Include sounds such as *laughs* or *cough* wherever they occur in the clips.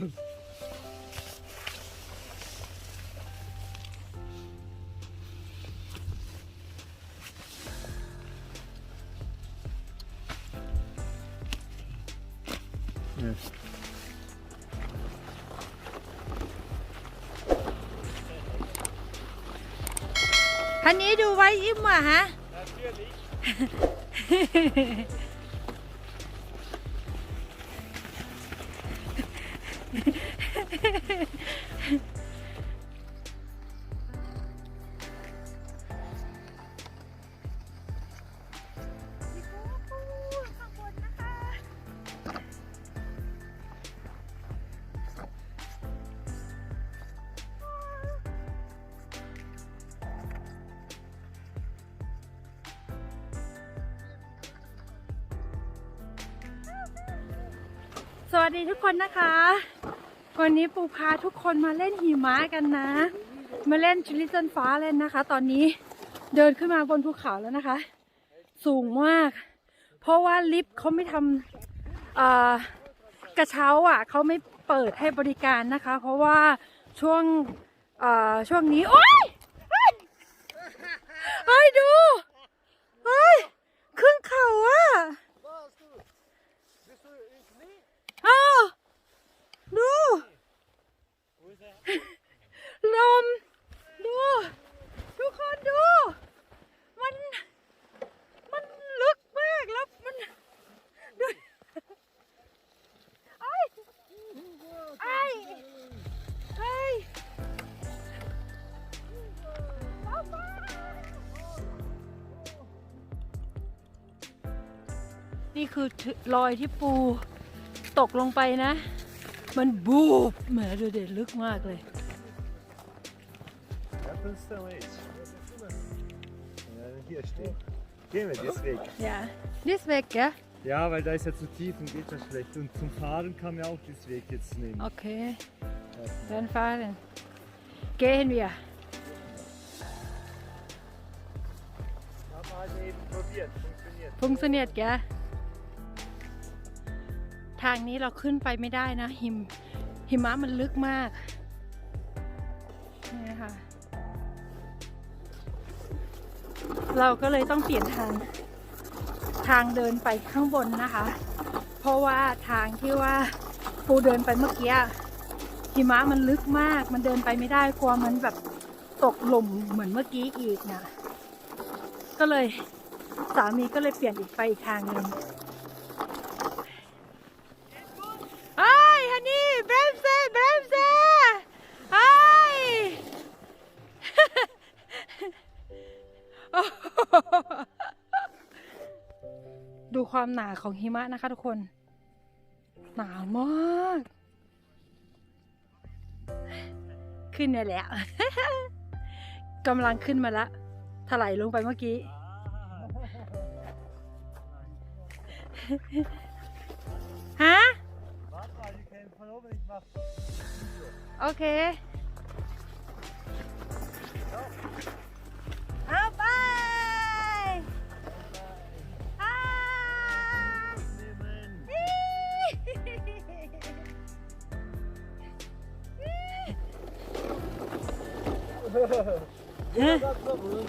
อันนี้ดูไว้อิ่มเหรฮะ สวัสดีทุกคนนะคะ วันนี้ปูพาทุกคนมาเล่นหิมะกันนะ มาเล่นชิลิซันฟ้าเล่นนะคะ ตอนนี้เดินขึ้นมาบนภูเขาแล้วนะคะ สูงมาก เพราะว่าลิฟต์เขาไม่ทำกระเช้าอะเขาไม่เปิดให้บริการนะคะ เพราะว่าช่วงช่วงนี้โอ๊ย นี่คือรอยที่ปูตกลงไปนะ มันบูบแหมดูเด็ดลึกมากเลย Ja, findest du mal jetzt. Ja, hier steht. Gehen wir deswegen. Ja. Das weg, gell? Ja, weil da ist ja zu tief und geht das schlecht. Und zum Fahren kann man auch das Weg jetzt nehmen. Okay. Dann fahren. Gehen wir. Haben wir halt eben probiert. Funktioniert. Funktioniert, gell? ทางนี้เราขึ้นไปไม่ได้นะ หิมหิมะมันลึกมาก นี่นะคะเราก็เลยต้องเปลี่ยนทางทางเดินไปข้างบนนะคะ เพราะว่าทางที่ว่าปูเดินไปเมื่อกี้หิมะมันลึกมาก มันเดินไปไม่ได้กลัวมันแบบตกหล่มเหมือนเมื่อกี้อีกนะก็เลยสามีก็เลยเปลี่ยนอีกไปอีกทางหนึ่งไอ้ยฮันนี่เบรมเซ่เบรมเซ่ไอ้ ย ดูความหนาของหิมะนะคะทุกคน หนาวมาก ขึ้นเนี่ยแหละกำลังขึ้นมาละถลายลงไปเมื่อกี้ ฮะ โอเค ฮะ Das war wohl.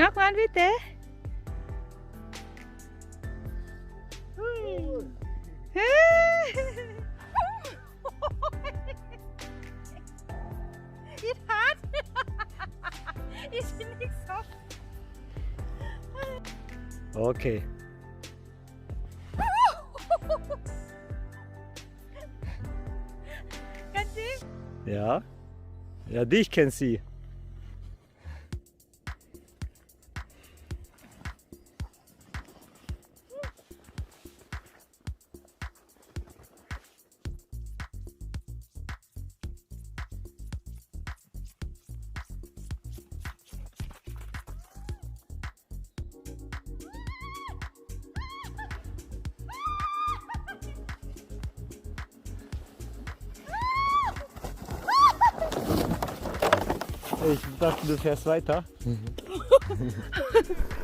นั Okay. Kannst du? Ja. Ja, dich kennt sie. Ich dachte, du fährst weiter. *laughs*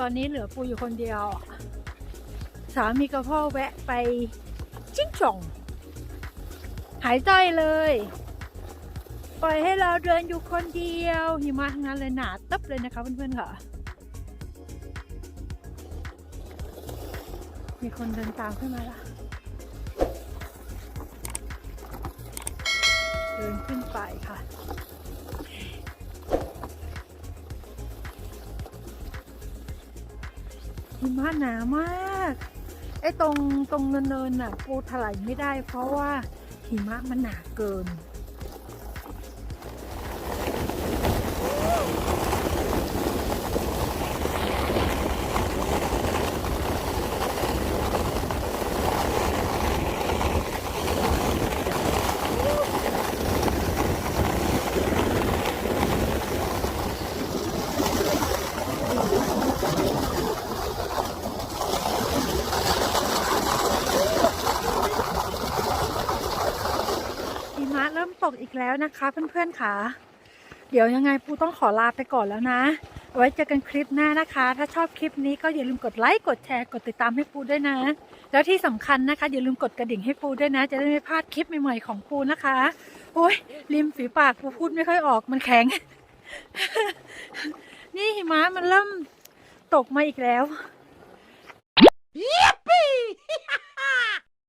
ตอนนี้เหลือปูอยู่คนเดียว สามีกับพ่อแวะไปจิ้งจ่อง หายใจเลย ปล่อยให้เราเดินอยู่คนเดียว หิมะทั้งนั้นเลยหนาตึ๊บเลยนะคะเพื่อนๆค่ะ มีคนเดินตามขึ้นมาละเดินขึ้นไปค่ะ หิมะหนามากไอ้ตรงตรงเนินๆน่ะปูถลายไม่ได้ เพราะว่าหิมะมันหนาเกิน หิมะเริ่มตกอีก แล้วนะคะเพื่อนๆค่ะ เดี๋ยวยังไงปูต้องขอลาไปก่อนแล้วนะ ไว้เจอกันคลิปหน้านะคะ ถ้าชอบคลิปนี้ก็อย่าลืมกดไลค์กดแชร์กดติดตามให้ปูด้วยนะ แล้วที่สำคัญนะคะ อย่าลืมกดกระดิ่งให้ปูด้วยนะ จะได้ไม่พลาดคลิปใหม่ๆของปูนะคะโอ้ยริมฝีปากปูพูดไม่ค่อยออกมันแข็ง นี่หิมะมันเริ่มตกมาอีกแล้ว Oh,